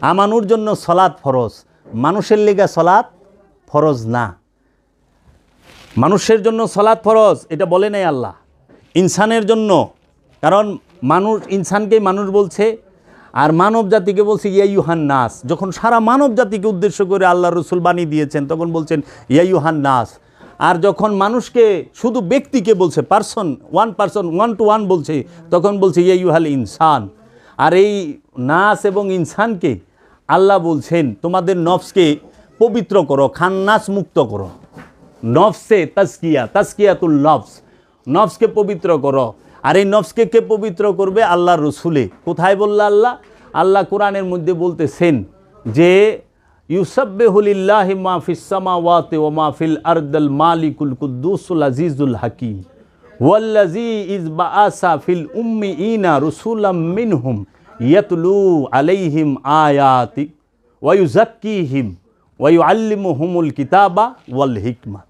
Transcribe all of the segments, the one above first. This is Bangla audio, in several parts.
আমানুর জন্য সলাৎ ফরজ। মানুষের লেগা সলাৎ ফরজ না। মানুষের জন্য সলাৎ ফরজ, এটা বলে নাই আল্লাহ। ইনসানের জন্য। কারণ মানুষ, ইনসানকেই মানুষ বলছে, আর মানব জাতিকে বলছে ইয়াইউহান নাস। যখন সারা মানব জাতিকে উদ্দেশ্য করে আল্লাহ রসুল বানিয়ে দিয়েছেন, তখন বলছেন ইয়াইউহান নাস। আর যখন মানুষকে, শুধু ব্যক্তিকে বলছে person one person one two one বলছে, তখন বলছে ইয়াইউহাল ইনসান। আর এই নাস এবং ইনসানকে আল্লাহ বলছেন, তোমাদের নফসকে পবিত্র করো, খান্নাস মুক্ত করো। নফসে তাস্কিয়া তাস্কিয়াতুল নফস। নফসকে পবিত্র করো। আর এই নফসকে কে পবিত্র করবে? আল্লাহ রসুলে। কোথায় বলল আল্লাহ? আল্লাহ কোরআনের মধ্যে বলতেছেন যে ইউসাব্বেহুলিল্লাহ মাহফিসামা ওয়াতে ও মাহফিল আর্দল মালিকুল কুদ্দুসুল আজিজুল হাকিম। ওয়াল্লাজি ইজ বাআসা ফিল উম্মি ইনা রসুলাম মিনহুম। ইয়াতলু আলাইহিম আয়াতি ওয়ায়ুজাক্কিহিম হুমুল কিতাবা ওয়াল হিকমা।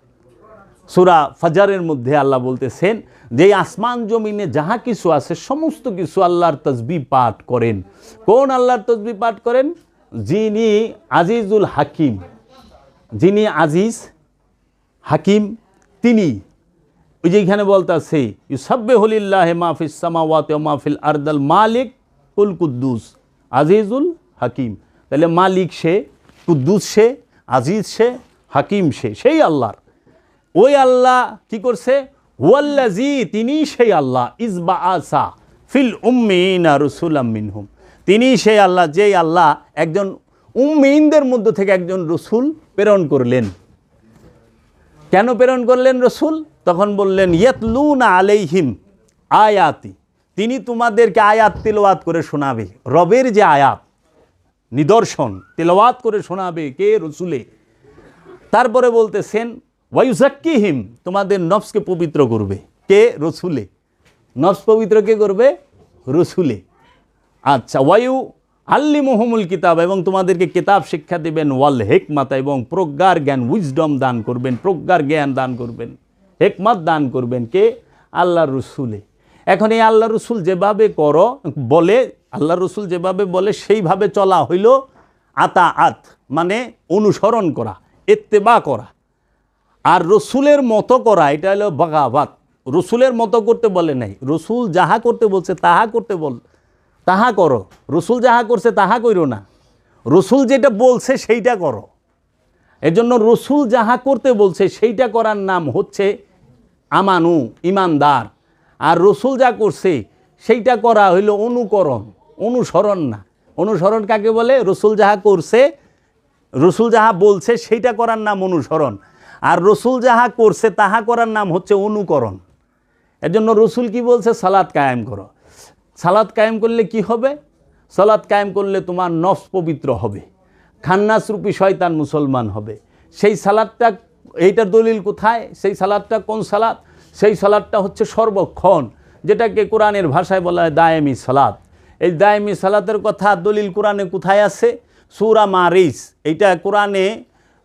সুরা ফাজারের মধ্যে আল্লাহ বলতেছেন, যে আসমান জমিনে যাহা কিছু আছে, সমস্ত কিছু আল্লাহর তসবি পাঠ করেন। কোন আল্লাহর তসবি পাঠ করেন? যিনি আজিজুল হাকিম। যিনি আজিজ হাকিম, তিনি। ওই যে এখানে বলতেছে ইউসাব্বে হলিল্লাহ মাহফিস সামাওয়াত মাহফিল আরদাল মালিক কুল কুদ্দুস, আজিজুল হাকিম। তাহলে মালিক সে, কুদ্দুস সে, আজিজ সে, হাকিম সে, সেই আল্লাহর। ওই আল্লাহ কি করছে? ওয়াল্লাজি তিনি সেই আল্লাহ ইসবা আসা ফিল উম্মিনা রসুলাম মিনহুম। তিনি সেই আল্লাহ, যেই আল্লাহ একজন উম্মিনদের মধ্য থেকে একজন রসুল প্রেরণ করলেন। কেন প্রেরণ করলেন রসুল? তখন বললেন, ইয়তলুনা আলাইহিম আয়াতি। তিনি তোমাদেরকে আয়াত তিলওয়াত করে শোনাবে। রবের যে আয়াত, নিদর্শন, তেলাওয়াত করে শোনাবে কে? রসুলে। তারপরে বলতেছেন ওয়াইজাক্কিহিম তোমাদের নফসকে পবিত্র করবে। কে? রসুলে। নফস পবিত্র কে করবে? রসুলে। আচ্ছা ওয়ায়ু আল্লি মোহামুল কিতাব এবং তোমাদেরকে কিতাব শিক্ষা দেবেন ওয়াল হেকমাতা এবং প্রজ্ঞার জ্ঞান, উইজডম দান করবেন, প্রজ্ঞার জ্ঞান দান করবেন, হেকমাত দান করবেন কে? আল্লাহ রসুলে। এখন এই আল্লাহ রসুল যেভাবে করো, বলে আল্লাহ রসুল যেভাবে বলে, সেইভাবে চলা হইল আতা আত মানে অনুসরণ করা এত্তেবা করা। আর রসুলের মতো করা, এটা হলো বাগাবাত। রসুলের মতো করতে বলে নাই। রসুল যাহা করতে বলছে, তাহা করতে বল, তাহা করো। রসুল যাহা করছে, তাহা করো না। রসুল যেটা বলছে, সেইটা করো। এজন্য রসুল যাহা করতে বলছে, সেইটা করার নাম হচ্ছে আমানু, ইমানদার। আর রসুল যা করছে, সেইটা করা হইল অনুকরণ, অনুসরণ না। অনুসরণ কাকে বলে? রসুল যাহা করছে, রসুল যাহা বলছে, সেইটা করার নাম অনুসরণ। আর রসুল যাহা করছে, তাহা করার নাম হচ্ছে অনুকরণ। এর জন্য রসুল কি বলছে? সালাদ কায়েম করো। সালাদ কায়েম করলে কি হবে? সালাদ কায়েম করলে তোমার নফস পবিত্র হবে। খান্নাসরূপী শয়তান মুসলমান হবে। সেই সালাদটা এইটার দলিল কোথায়? সেই সালাদটা কোন সালাদ সেই সালাদটা হচ্ছে সর্বক্ষণ, যেটাকে কোরআনের ভাষায় বলা হয় দায়েমি সালাদ। এই দায়েমি সালাতের কথা দলিল কোরআনে কোথায় আছে? সুরা মারিস। এইটা কোরআনে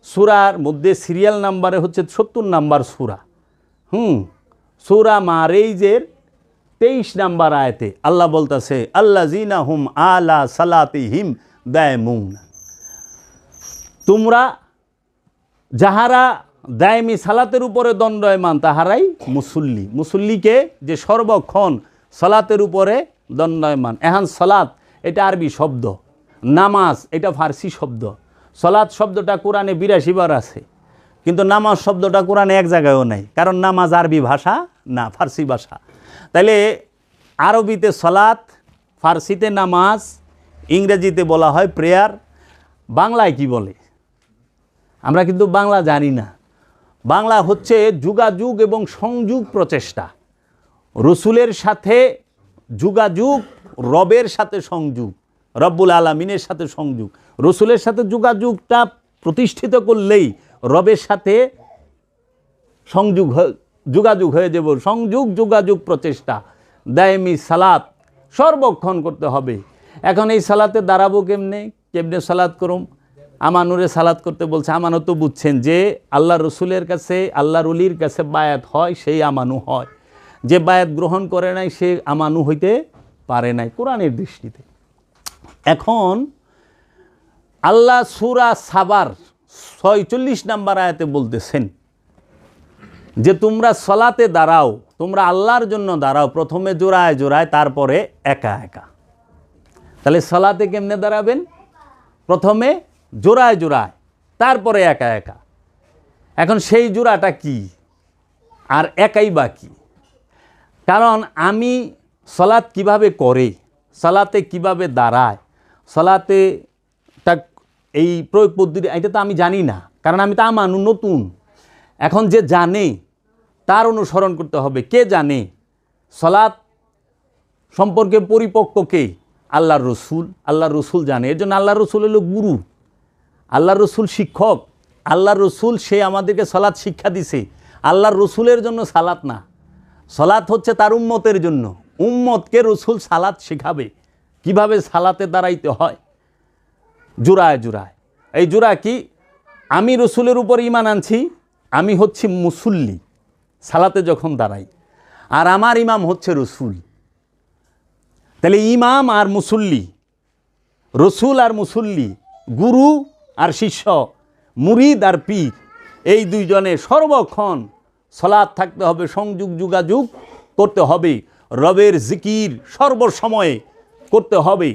সুরার মধ্যে সিরিয়াল নাম্বারে হচ্ছে সত্তর নাম্বার সুরা। হুম, সুরা মারেইজের তেইশ নাম্বার আয়তে আল্লাহ বলতেছে আল্লাহ জিনা হুম আলা সালাতি হিম দায় তোমরা যাহারা দায়মি সালাতের উপরে দণ্ডয়মান তাহারাই মুসল্লি। মুসল্লিকে যে সর্বক্ষণ সালাতের উপরে দণ্ডয়মান। এহান সালাত, এটা আরবি শব্দ। নামাজ, এটা ফার্সি শব্দ। সলাৎ শব্দটা কোরআনে বিরাশি বার আছে। কিন্তু নামাজ শব্দটা কোরআনে এক জায়গায়ও নাই। কারণ নামাজ আরবি ভাষা না, ফার্সি ভাষা। তাইলে আরবিতে সলাৎ ফার্সিতে নামাজ, ইংরেজিতে বলা হয় প্রেয়ার। বাংলায় কি বলে? আমরা কিন্তু বাংলা জানি না। বাংলা হচ্ছে যোগাযোগ এবং সংযোগ প্রচেষ্টা। রসুলের সাথে যোগাযোগ, রবের সাথে সংযোগ, রব্বুল আলমিনের সাথে সংযোগ। রসুলের সাথে যোগাযোগটা প্রতিষ্ঠিত করলেই রবের সাথে সংযোগ যোগাযোগ হয়ে যাব। সংযোগ, যোগাযোগ প্রচেষ্টা। দায়মি সালাত সর্বক্ষণ করতে হবে। এখন এই সালাতে দাঁড়াবো কেমনে? কেমনে সালাত করুম? আমানুরে সালাত করতে বলছে আমানও তো বুঝছেন যে আল্লাহ রসুলের কাছে, আল্লাহর অলির কাছে বায়াত হয়, সেই আমানু হয়। যে বায়াত গ্রহণ করে নাই, সে আমানু হইতে পারে নাই কোরআনের দৃষ্টিতে। এখন আল্লাহ সুরা সাবার ছয়চল্লিশ নাম্বার আয়াতে বলতেছেন যে, তোমরা সলাতে দাঁড়াও, তোমরা আল্লাহর জন্য দাঁড়াও, প্রথমে জোড়ায় জোড়ায়, তারপরে একা একা। তাহলে সলাতে কেমনে দাঁড়াবেন? প্রথমে জোড়ায় জোড়ায়, তারপরে একা একা। এখন সেই জোড়াটা কি? আর একাই বা কি? কারণ আমি সলাৎ কীভাবে করে, সলাতে কীভাবে দাঁড়ায়, সলাতে তা এই প্রয়োগ পদ্ধতি, এটা তো আমি জানি না। কারণ আমি তো আমানু নতুন। এখন যে জানে, তার অনুসরণ করতে হবে। কে জানে? সলাৎ সম্পর্কে পরিপক্ক কে? আল্লাহর রসুল। আল্লাহর রসুল জানে। এর জন্য আল্লাহর রসুল হলো গুরু। আল্লাহর রসুল শিক্ষক, আল্লাহর রসুল সে আমাদেরকে সলাৎ শিক্ষা দিছে। আল্লাহর রসুলের জন্য সালাত না। সলাৎ হচ্ছে তার উম্মতের জন্য। উম্মতকে রসুল সালাত শেখাবে। কীভাবে সালাতে দাঁড়াইতে হয়? জোড়ায় জোড়ায় এই জোড়া কি? আমি রসুলের উপর ইমান আনছি, আমি হচ্ছি মুসল্লি, সালাতে যখন দাঁড়াই। আর আমার ইমাম হচ্ছে রসুল। তাহলে ইমাম আর মুসল্লি, রসুল আর মুসল্লি, গুরু আর শিষ্য, মুরিদ আর পীর, এই দুইজনে সর্বক্ষণ সলাদ থাকতে হবে, সংযোগ যোগাযোগ করতে হবে। রবের জিকির সর্বসময়ে করতে হবে।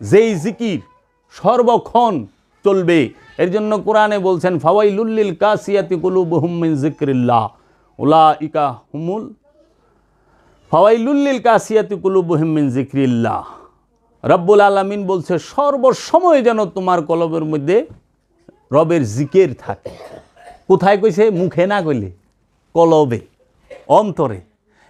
যেই জিকির সর্বক্ষণ চলবে, এর জন্য কোরআনে বলছেন ফাওয়াইলুল্লিল কাসিয়াতি কুলুবুহুম মিন জিক্রিল্লাহ উলাইকা হুমুল ফাওয়াইলুল্লিল কাসিয়াতি কুলুবুহুম মিন জিক্রিল্লাহ রব্বুল আলামিন বলছে, সর্বসময় যেন তোমার কলবের মধ্যে রবের জিকের থাকে। কোথায় কইছে? মুখে না কইলে। কলবে, অন্তরে।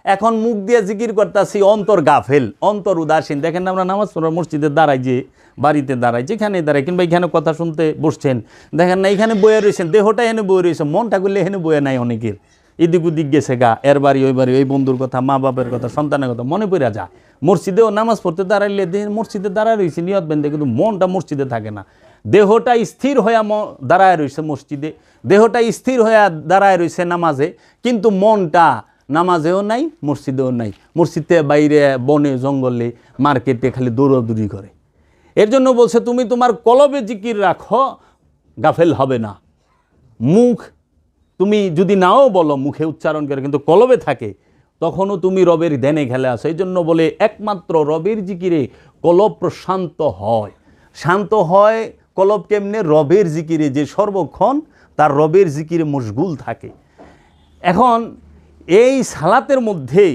এখন মুখ দিয়ে জিকির করতেছি, অন্তর গাফেল, অন্তর উদাসীন। দেখেন আমরা নামাজ পড়ার মসজিদে দাঁড়াই যে, বাড়িতে দাঁড়াই যেখানে দাঁড়াই, কিংবা এখানে কথা শুনতে বসছেন। দেখেন না, এখানে বয়ে রয়েছেন দেহটা এনে বয়ে রয়েছে মনটা করলে এখানে বয়ে নাই অনেকের। এদিক ওদিক গেছে গা, এর বাড়ি, ওই বাড়ি, ওই বন্ধুর কথা মা বাপের কথা, সন্তানের কথা, মনে পড়ে যায়। মসজিদেও নামাজ পড়তে দাঁড়াইলে দেহ মসজিদে দাঁড়ায় রয়েছে নিয়ত বেঁধে, কিন্তু মনটা মসজিদে থাকে না। দেহটা স্থির হইয়া ম- দাঁড়ায় রয়েছে মসজিদে। দেহটা স্থির হইয়া দাঁড়ায় রয়েছে নামাজে, কিন্তু মনটা নামাজেও নাই, মসজিদেও নাই। মসজিদে বাইরে, বনে, জঙ্গলে, মার্কেটে খালি দৌড়াদৌড়ি করে। এর জন্য বলছে, তুমি তোমার কলবে জিকির রাখো, গাফেল হবে না। মুখ, তুমি যদি নাও বলো, মুখে উচ্চারণ করে, কিন্তু কলবে থাকে তখনও তুমি রবের ধ্যানে খেলে আসো এই জন্য বলে একমাত্র রবের জিকিরে কলব প্রশান্ত হয়। শান্ত হয় কলব কেমনে? রবের জিকিরে যে সর্বক্ষণ তার রবের জিকিরে মশগুল থাকে। এখন এই সালাতের মধ্যে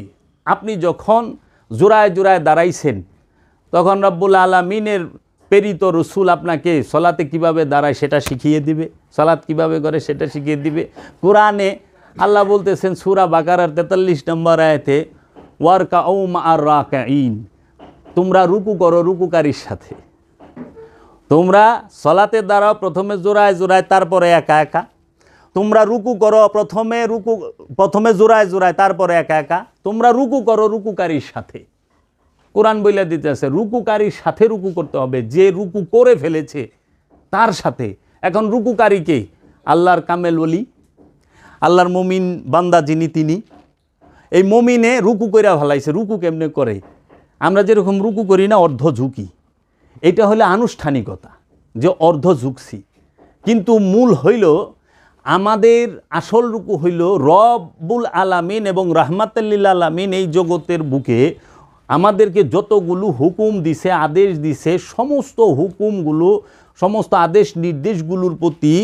আপনি যখন জোড়ায় জোড়ায় দাঁড়াইছেন, তখন রব্বুল আলমিনের প্রেরিত রসুল আপনাকে সলাতে কীভাবে দাঁড়ায় সেটা শিখিয়ে দিবে? সলাৎ কীভাবে করে সেটা শিখিয়ে দিবে? কোরআনে আল্লাহ বলতেছেন, সুরা বাকারার তেতাল্লিশ নম্বর আয়াতে, ওয়ারকা ওম আর রাকা তোমরা রুকু করো রুকুকারীর সাথে। তোমরা সলাতে দাঁড়াও, প্রথমে জোড়ায় জোড়ায়, তারপরে একা একা। তোমরা রুকু করো, প্রথমে রুকু, প্রথমে জোড়ায় জোড়ায়, তারপরে একা একা। তোমরা রুকু করো রুকুকারীর সাথে। কোরআন বইলা দিতেছে, রুকুকারীর সাথে রুকু করতে হবে, যে রুকু করে ফেলেছে, তার সাথে। এখন রুকুকারীকে আল্লাহর কামেল বলি আল্লাহর মমিন বান্দা যিনি তিনি, এই মমিনে রুকু কইরা ভালাইছে রুকু কেমনে করে? আমরা যেরকম রুকু করি না, অর্ধ ঝুঁকি। এটা হলো আনুষ্ঠানিকতা, যে অর্ধ ঝুঁকছি। কিন্তু মূল হইল, আমাদের আসল রুকু হইল রবুল আলামিন এবং রাহমাতাল্লিল আলামিন এই জগতের বুকে আমাদেরকে যতগুলো হুকুম দিছে, আদেশ দিছে, সমস্ত হুকুমগুলো সমস্ত আদেশ নির্দেশগুলোর প্রতি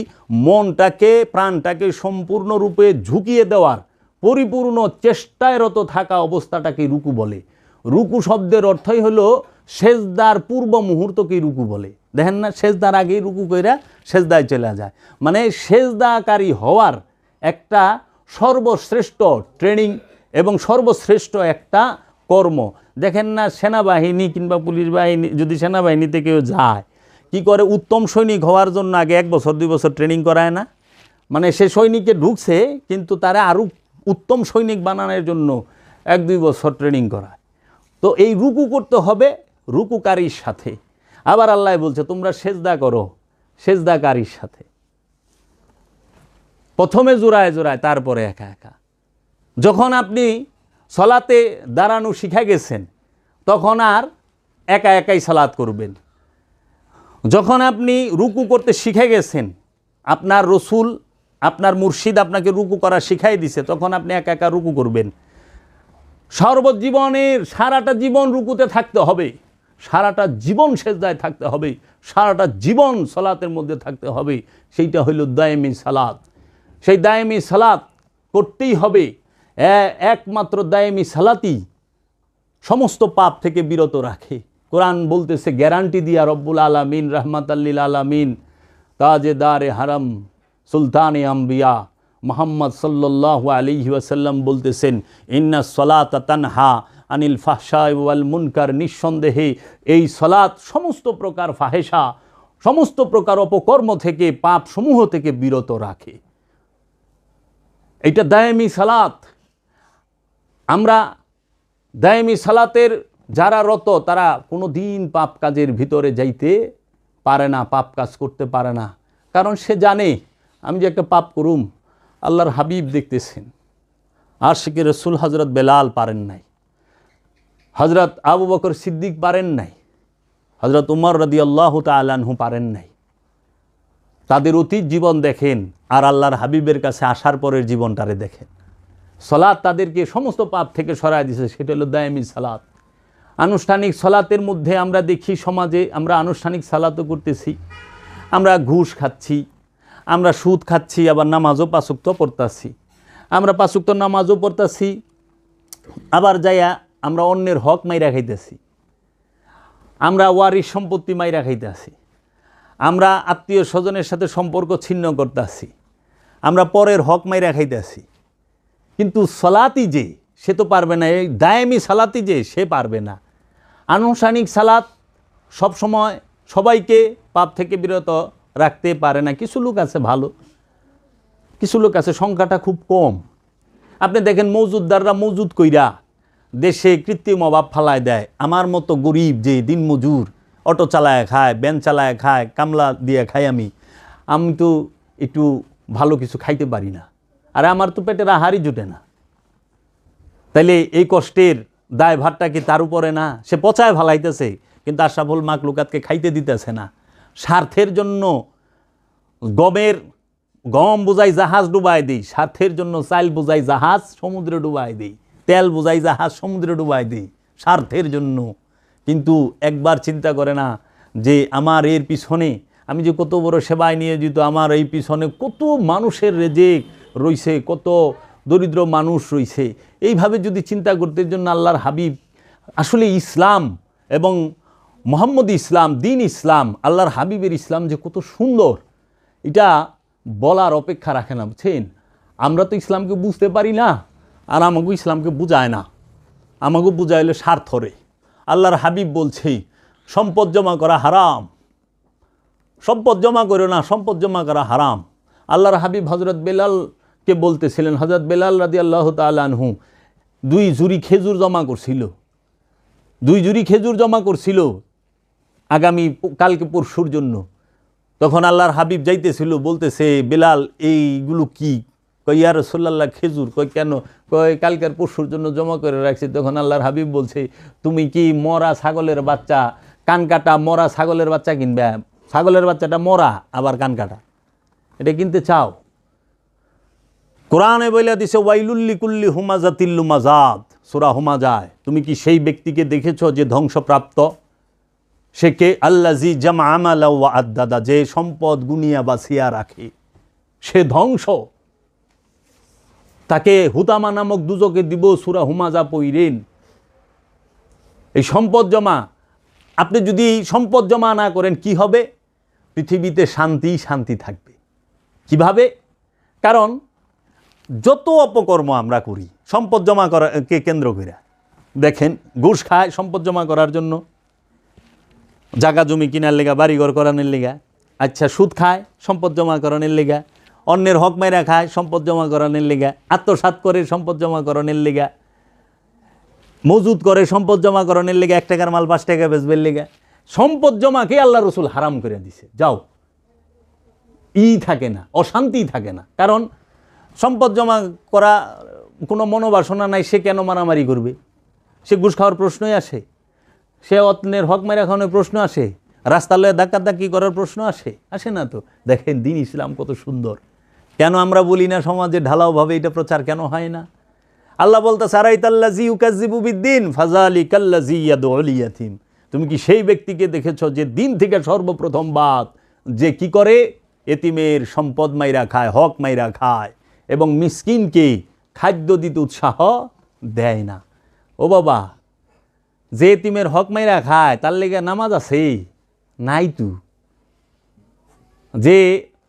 মনটাকে, প্রাণটাকে সম্পূর্ণরূপে ঝুঁকিয়ে দেওয়ার পরিপূর্ণ চেষ্টায় রত থাকা অবস্থাটাকে রুকু বলে। রুকু শব্দের অর্থই হলো সেজদার পূর্ব মুহূর্তকেই রুকু বলে। দেখেন না, সেজদার আগেই রুকু কইরা সেজদায় চলে যায়। মানে সেজদাকারী হওয়ার একটা সর্বশ্রেষ্ঠ ট্রেনিং এবং সর্বশ্রেষ্ঠ একটা কর্ম। দেখেন না, সেনাবাহিনী কিংবা পুলিশ বাহিনী, যদি সেনাবাহিনীতে কেউ যায় কি করে উত্তম সৈনিক হওয়ার জন্য আগে এক বছর, দুই বছর ট্রেনিং করায় না? মানে সে সৈনিকে ঢুকছে, কিন্তু তারা আরও উত্তম সৈনিক বানানোর জন্য এক, দুই বছর ট্রেনিং করায়। তো এই রুকু করতে হবে রুকুকারীর সাথে। আবার আল্লাহ বলছে, তোমরা সেজদা করো সেজদাকারীর সাথে। প্রথমে জোড়ায় জোড়ায়, তারপরে একা একা। যখন আপনি সলাতে দাঁড়ানো শিখে গেছেন, তখন আর একা, একাই সালাত করবেন। যখন আপনি রুকু করতে শিখে গেছেন, আপনার রসুল, আপনার মুর্শিদ আপনাকে রুকু করা শিখাই দিছে, তখন আপনি একা একা রুকু করবেন। সর্বজীবনের সারাটা জীবন রুকুতে থাকতে হবে, সারাটা জীবন সেজদায় থাকতে হবে, সারাটা জীবন সালাতের মধ্যে থাকতে হবে, সেইটা হইল দায়েমি সালাত। সেই দায়েমি সালাত করতেই হবে একমাত্র দায়েমি সালাতই সমস্ত পাপ থেকে বিরত রাখে। কোরআন বলতেছে, গ্যারান্টি দিয়া রব্বুল আলামিন রহমাত আল্লিল আলামিন তাজেদারে হারাম, সুলতানে আম্বিয়া, মোহাম্মদ সাল্লাহ আলিহি ওয়াসাল্লাম বলতেছেন, ইন্না সলাত তানহা আনিল ফাহসা মুনকার নিঃসন্দেহে এই সলাত সমস্ত প্রকার ফাহেসা সমস্ত প্রকার অপকর্ম থেকে পাপ সমূহ থেকে বিরত রাখে। এটা দায়ামি সালাত। আমরা দায়ামি সালাতের যারা রত, তারা কোনো দিন পাপ কাজের ভিতরে যাইতে পারে না, পাপ কাজ করতে পারে না। কারণ সে জানে, আমি যে একটা পাপ করুম, আল্লাহর হাবিব দেখতেছেন। আর শিখে রসুল হজরত বেলাল পারেন নাই। হজরত আবু বকর সিদ্দিক পারেন নাই। হজরত উমর রদি আল্লাহ তালানহু পারেন নাই। তাদের অতীত জীবন দেখেন, আর আল্লাহর হাবিবের কাছে আসার পরের জীবনটারে দেখেন। সলাৎ তাদেরকে সমস্ত পাপ থেকে সরায় দিছে, সেটা হলো দায়ামি সালাত। আনুষ্ঠানিক সলাতের মধ্যে আমরা দেখি সমাজে আমরা আনুষ্ঠানিক সালাতও করতেছি। আমরা ঘুষ খাচ্ছি, আমরা সুদ খাচ্ছি, আবার নামাজও পাঁচুক্ত পড়তাছি। আমরা পাঁচুক্ত নামাজও পড়তাছি, আবার যাইয়া আমরা অন্যের হক মাইরা খাইতেছি। আমরা ওয়ারির সম্পত্তি মাইরা খাইতেছি। আমরা আত্মীয় স্বজনের সাথে সম্পর্ক ছিন্ন করতেছি। আমরা পরের হক মাইরা খাইতেছি। কিন্তু সলাতি যে, সে তো পারবে না। এই দায়ামি সালাতি যে, সে পারবে না। আনুষ্ঠানিক সালাত সব সময় সবাইকে পাপ থেকে বিরত রাখতে পারে না। কিছু লোক আছে ভালো, কিছু লোক আছে সংখ্যাটা খুব কম। আপনি দেখেন মজুদদাররা মজুদ কইরা দেশে কৃত্রিম অভাব ফালায় দেয়। আমার মতো গরিব যে দিন মজুর, অটো চালায় খায় ব্যান চালায় খায়, কামলা দিয়ে খাই আমি আমি তো একটু ভালো কিছু খাইতে পারি না। আর আমার তো পেটের আহারই জুটে না। তাইলে এই কষ্টের দায় ভারটা কি তার উপরে না? সে পচায় ভালাইতেছে, কিন্তু আশাফুল মাকলুকাতকে খাইতে দিতেছে না। স্বার্থের জন্য গমের গম বোঝাই জাহাজ ডুবাই দিই, স্বার্থের জন্য চাইল বোঝাই জাহাজ সমুদ্রে ডুবাই দিই, তেল বোঝাই জাহাজ সমুদ্রে ডুবাই দিই, স্বার্থের জন্য। কিন্তু একবার চিন্তা করে না যে আমার এর পিছনে, আমি যে কত বড় সেবায় নিয়োজিত, আমার এই পিছনে কত মানুষের রেজেক রইছে, কত দরিদ্র মানুষ রয়েছে। এইভাবে যদি চিন্তা করতে জন্য আল্লাহর হাবিব আসলে ইসলাম এবং মোহাম্মদ ইসলাম, দিন ইসলাম, আল্লাহর হাবিবের ইসলাম যে কত সুন্দর, এটা বলার অপেক্ষা রাখে না, বুঝছেন? আমরা তো ইসলামকে বুঝতে পারি না, আর আমাকেও ইসলামকে বুঝায় না। আমাকে বুঝাইলে স্বার্থরে আল্লাহর হাবিব বলছে, সম্পদ জমা করা হারাম। সম্পদ জমা করো না, সম্পদ জমা করা হারাম। আল্লাহর হাবিব হজরত বেলালকে বলতেছিলেন হজরত বেলাল রাদি আল্লাহ তালানহু দুই জুরি খেজুর জমা করছিল। দুই জুরি খেজুর জমা করছিল আগামী কালকে পরশুর জন্য। তখন আল্লাহর হাবিব যাইতেছিল, বলতেছে, বেলাল, এইগুলো কি? কই ইয়া রসোল্লাহ খেজুর। কই কেন? কই কালকের পরশুর জন্য জমা করে রাখছি। তখন আল্লাহর হাবিব বলছে, তুমি কি মরা ছাগলের বাচ্চা? কান কাটা মরা ছাগলের বাচ্চা কিনবে? ছাগলের বাচ্চাটা মরা, আবার কান কাটা। এটা কিনতে চাও? কোরআনে বইলা দিছে ওয়াইলুল্লি কুল্লি হুমাজাতিল্লু মাজাদ সুরা হুমাজায়। তুমি কি সেই ব্যক্তিকে দেখেছ যে ধ্বংসপ্রাপ্ত? সে কে? আল্লাজি জামা আমালা ওয়া আদাদা যে সম্পদ, গুনিয়া বাছিয়া রাখে। সে ধ্বংস। তাকে হুতামা নামক দুজকে দিব সুরা হুমাজা পইরেন। এই সম্পদ জমা। আপনি যদি সম্পদ জমা না করেন, কি হবে? পৃথিবীতে শান্তি শান্তি থাকবে। কীভাবে? কারণ যত অপকর্ম আমরা করি, সম্পদ জমা করাকে কেন্দ্র করে দেখেন, ঘুষ খায় সম্পদ জমা করার জন্য। জাগা জমি কিনার লেগা, বাড়িঘর করানোর লেগা। আচ্ছা সুদ খায় সম্পদ জমা করানোর লেগা। অন্যের হক মেরা খায় সম্পদ জমা করানোর লেগা। আত্মসাৎ করে সম্পদ জমা করানোর লেগা। মজুদ করে সম্পদ জমা করানোর লেগে, এক টাকার মাল পাঁচ টাকা বেচবের লেগে। সম্পদ জমাকে আল্লাহ রসুল হারাম করে দিছে। যাও। ই থাকে না, অশান্তি থাকে না। কারণ সম্পদ জমা করা কোনো মনোবাসনা নাই, সে কেন মারামারি করবে? সে ঘুষ খাওয়ার প্রশ্নই আসে। সে অত্নের হক মেরা খাওয়ানোর প্রশ্ন আসে। রাস্তা লয়ে ধাক্কাধাক্কি করার প্রশ্ন আসে। আসে না তো? দেখেন দিন ইসলাম কত সুন্দর। কেন আমরা বলি না সমাজে ঢালাওভাবে এটা প্রচার কেন হয় না? আল্লাহ বলতে সারাইতাল্লাজি উকাজিবুবিদ্দিন ফাজালি কাল্লাজি ইয়াদিয়াথিম তুমি কি সেই ব্যক্তিকে দেখেছ যে দিন থেকে সর্বপ্রথম বাদ? যে কি করে? এতিমের সম্পদ মাইরা খায়, হক মাইরা খায়। এবং মিসকিনকে খাদ্য দিতে উৎসাহ দেয় না। ও বাবা, যে এতিমের হক মাইরা খায়, তার লেগে নামাজ আছে? নাই তু। যে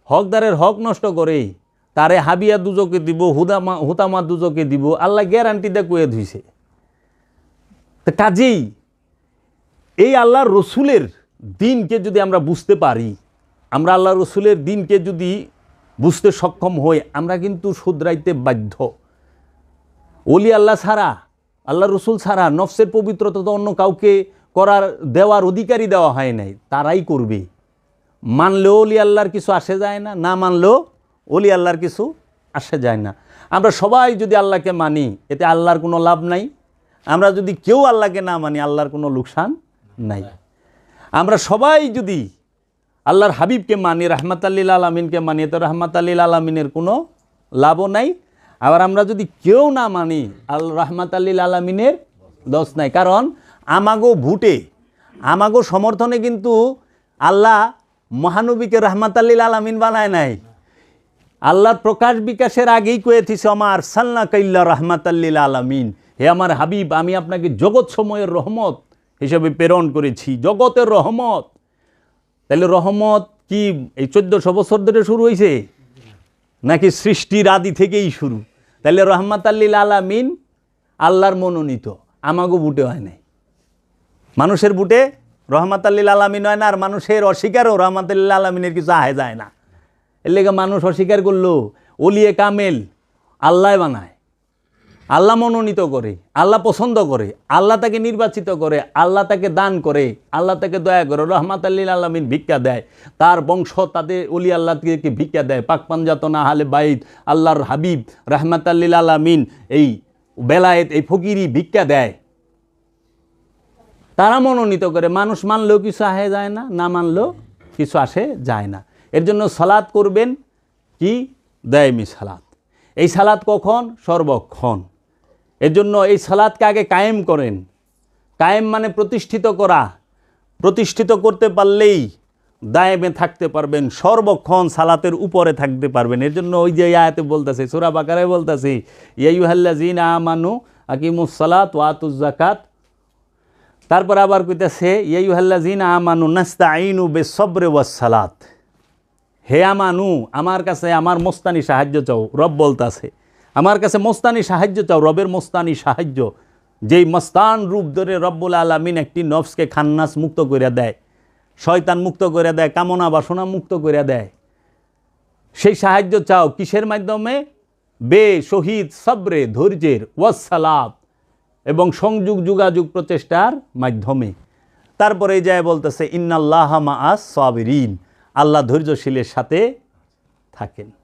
হকদারের হক নষ্ট করে, তারে হাবিয়া দুজকে দিব, হুদামা হুতামা দুজকে দিব, আল্লাহ গ্যারান্টি দিয়ে কুয়ে ধুইছে তো কাজেই এই আল্লাহর রসুলের দিনকে যদি আমরা বুঝতে পারি, আমরা আল্লাহ রসুলের দিনকে যদি বুঝতে সক্ষম হই, আমরা কিন্তু শুধরাইতে বাধ্য। ওলি আল্লাহ ছাড়া আল্লাহ রসুল ছাড়া নফসের পবিত্রতা তো অন্য কাউকে করার, দেওয়ার অধিকারই দেওয়া হয় নাই, তারাই করবে। মানলেও অলি আল্লাহর কিছু আসে যায় না না মানলেও অলি আল্লাহর কিছু আসে যায় না। আমরা সবাই যদি আল্লাহকে মানি, এতে আল্লাহর কোনো লাভ নাই। আমরা যদি কেউ আল্লাহকে না মানি, আল্লাহর কোনো লোকসান নাই। আমরা সবাই যদি আল্লাহর হাবিবকে মানি রহমাত আল্লিল আলমিনকে মানি, তো রহমাত আল্লিল আলমিনের কোনো লাভও নাই। আবার আমরা যদি কেউ না মানি, আল রহমাত আল্লিল আলমিনের দোষ নাই। কারণ আমাগো ভুটে, আমাগো সমর্থনে কিন্তু আল্লাহ মহানবীকে রহমাত আল্লিল আলমিন বানায় নাই। আল্লাহর প্রকাশ বিকাশের আগেই কয়েছিস আমার সাল্লা কাইল্লা রহমাত আল্লিল আলমিন। হে আমার হাবিব, আমি আপনাকে জগৎ সময়ের রহমত হিসেবে প্রেরণ করেছি। জগতের রহমত। তাহলে রহমত কি এই চোদ্দশো বছর ধরে শুরু হয়েছে নাকি সৃষ্টির আদি থেকেই শুরু? তাহলে রহমাত আল্লিল আলামিন আল্লাহর মনোনীত। আমাগো বুটে হয় নাই। মানুষের বুটে রহমাত আল্লিল আলামিন হয় না, আর মানুষের অস্বীকারও রহমাত আল্লিল আলামিনের কিছু আহে যায় না। এর লেগে মানুষ অস্বীকার করল, অলিয়ে কামেল আল্লাহ বানায়। আল্লাহ মনোনীত করে, আল্লাহ পছন্দ করে, আল্লাহ তাকে নির্বাচিত করে, আল্লাহ তাকে দান করে, আল্লাহ তাকে দয়া করে রহমাত আল্লিল আলমিন ভিক্ষা দেয়। তার বংশ তাদের অলি আল্লাহকে ভিক্ষা দেয়। পাক পাঞ্জাতন আহলে বাইদ আল্লাহর হাবিব রহমাত আল্লিল আলমিন এই বেলায়েত, এই ফকিরি ভিক্ষা দেয়। তারা মনোনীত করে, মানুষ মানলেও কিছু আসে যায় না না মানলেও কিছু আসে যায় না। এর জন্য সালাদ করবেন কি? দেয়মি সালাদ এই সালাদ কখন? সর্বক্ষণ। এর জন্য এই সালাদকে আগে কায়েম করেন। কায়েম মানে প্রতিষ্ঠিত করা। প্রতিষ্ঠিত করতে পারলেই দায়েমে থাকতে পারবেন, সর্বক্ষণ সালাতের উপরে থাকতে পারবেন। এর জন্য ওই যে আয়াতে বলতেছে, সুরা বাকারে বলতেছে ইয়াইহাল্লা জিন আমানু আকিমুস সালাত ওয়াতুজ জাকাত তারপর আবার কইতেছে ইয়াইহাল্লা জিন আমানু নাস্তা আইনু বে সবরে ওয়াসালাত হে আমানু, আমার কাছে আমার মোস্তানি সাহায্য চাও, রব বলতাছে। আমার কাছে মোস্তানি সাহায্য চাও, রবের মোস্তানি সাহায্য। যেই মস্তান রূপ ধরে রব্বুল আলমিন একটি নফসকে খান্নাস মুক্ত করে দেয়, শয়তান মুক্ত করে দেয়, কামনা বাসনা মুক্ত করে দেয়। সেই সাহায্য চাও কিসের মাধ্যমে? বে, শহীদ, সবরে, ধৈর্যের ওয়াসালাত এবং সংযোগ যোগাযোগ প্রচেষ্টার মাধ্যমে। তারপরে যায় বলতেছে, ইন্নাল্লাহ মা আস সাবিরিন। আল্লাহ ধৈর্যশীলের সাথে থাকেন।